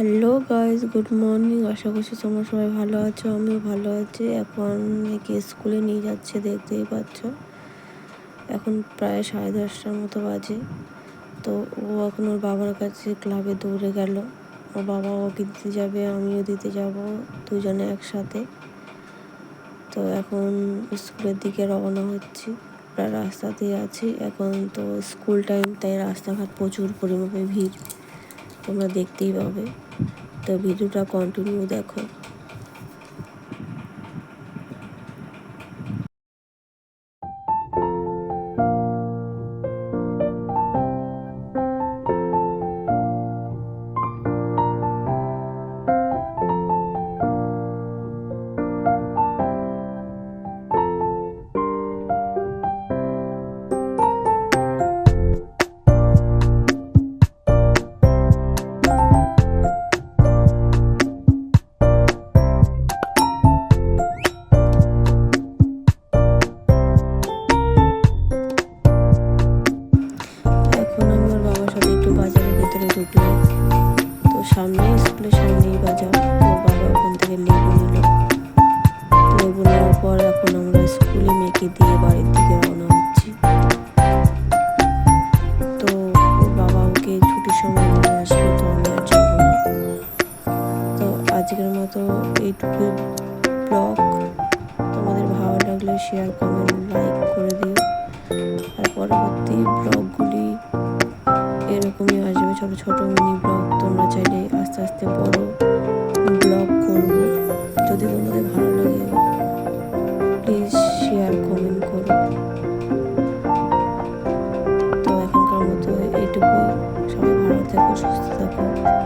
Hello guys good morning আশা করছি তোমরা সবাই ভালো আছো আমিও ভালো আছি। এখন একে স্কুলে নিয়ে যাচ্ছে, দেখতেই পাচ্ছ। এখন প্রায় সাড়ে দশটার মতো বাজে। তো ও এখন ওর বাবার কাছে ক্লাবে দৌড়ে গেল। ওর বাবা ওকে দিতে যাবে, আমিও দিতে যাব, দুজনে একসাথে। তো এখন স্কুলের দিকে রওনা হচ্ছি। প্রায় রাস্তাতেই আছি। এখন তো স্কুল টাইম তাই রাস্তাঘাট প্রচুর পরিমাণে ভিড়। তোমরা দেখতেই পাবে। তো ভিডিওটা কন্টিনিউ দেখো। ভিতরে ঢুকলাম তো সামনে স্কুলের সামনেই বাজার। ওর বাবা ওখান থেকে লেবু নিল। লেবু নেওয়ার পর এখন আমরা স্কুলে মেয়েকে দিয়ে বাড়ির দিকে রওনা হচ্ছি। তো বাবা ওকে ছুটির সময় নিয়ে আসবে তো তো আজকের মতো এইটুকু ব্লগ। তোমাদের ভালো লাগলে শেয়ার কমেন্ট লাইক করে দিও। আর পরবর্তী ব্লগগুলি সব ছোট মিনি ব্লগ তোমরা চাইলে আস্তে আস্তে বড় ব্লগ করব। যদি তোমাদের ভালো লাগে প্লিজ শেয়ার কমেন্ট করো। তো এখনকার মতো এইটুকুই। সবাই ভালো থাকো, সুস্থ থাকো।